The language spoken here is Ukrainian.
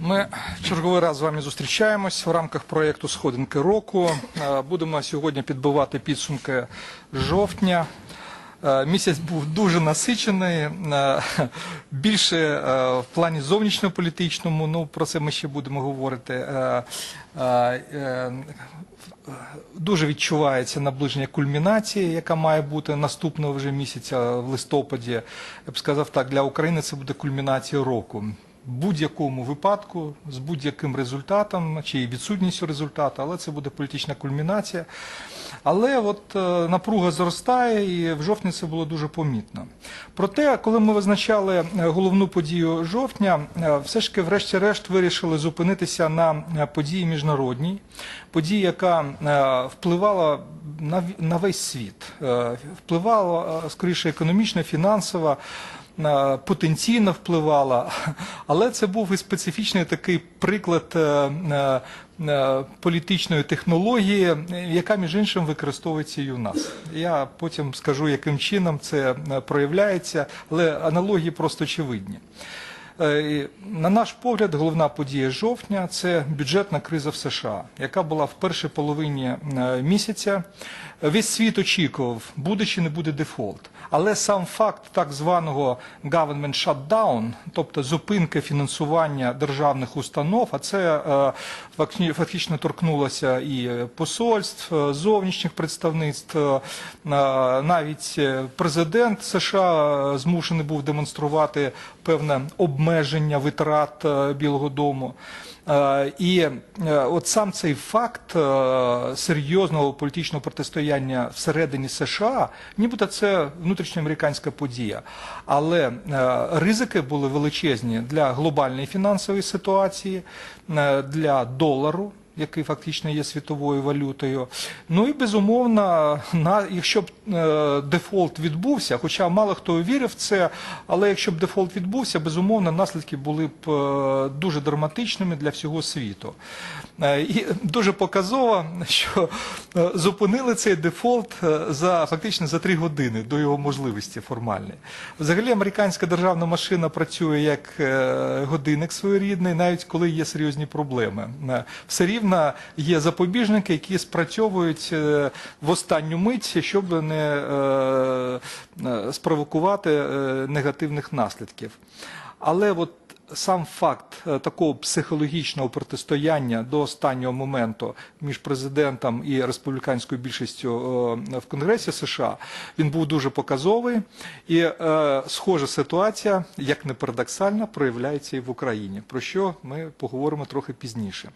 Ми черговий раз з вами зустрічаємось в рамках проєкту Сходинки року. Будемо сьогодні підбивати підсумки жовтня. Місяць був дуже насичений, більше в плані зовнішньополітичному. Ну про це ми ще будемо говорити. Е, Дуже відчувається наближення кульмінації, яка має бути наступного вже місяця в листопаді. Я б сказав так, для України це буде кульмінація року. Будь-якому випадку, з будь-яким результатом чи відсутністю результату, але це буде політична кульмінація. Але от е, напруга зростає, і в жовтні це було дуже помітно. Проте, коли ми визначали е, головну подію жовтня, е, все ж таки, врешті-решт, вирішили зупинитися на події міжнародній, події, яка впливала на, весь світ, впливала скоріше економічно, фінансово. Потенційно впливала, але це був і специфічний такий приклад е, е, е, політичної технології, яка між іншим використовується і у нас. Я потім скажу, яким чином це проявляється, але аналогії просто очевидні. Е, На наш погляд, головна подія жовтня це бюджетна криза в США, яка була в першій половині е, місяця. Весь світ очікував, буде чи не буде дефолт. Але сам факт так званого government shutdown, тобто зупинки фінансування державних установ, а це е, фактично торкнулося і посольств, зовнішніх представництв, навіть президент США змушений був демонструвати певне обмеження витрат е, Білого Дому. Е, І е, от сам цей факт серйозного політичного протистояння всередині США, нібито це внутрішньоамериканська подія. Але ризики були величезні для глобальної фінансової ситуації, для долару який фактично є світовою валютою. Ну і безумовно, на якщо б е, дефолт відбувся, хоча мало хто вірив в це, але якщо б дефолт відбувся, безумовно, наслідки були б е, дуже драматичними для всього світу. Е, і дуже показово, що зупинили цей дефолт за фактично за три години до його можливості формальної. Взагалі, американська державна машина працює як годинник своєрідний, навіть коли є серйозні проблеми. Все рівно є запобіжники, які спрацьовують е, в останню мить, щоб не е, е, спровокувати негативних наслідків. Але от сам факт такого психологічного протистояння до останнього моменту між президентом і республіканською більшістю в Конгресі США він був дуже показовий, і схожа ситуація, як не парадоксально, проявляється і в Україні. Про що ми поговоримо трохи пізніше.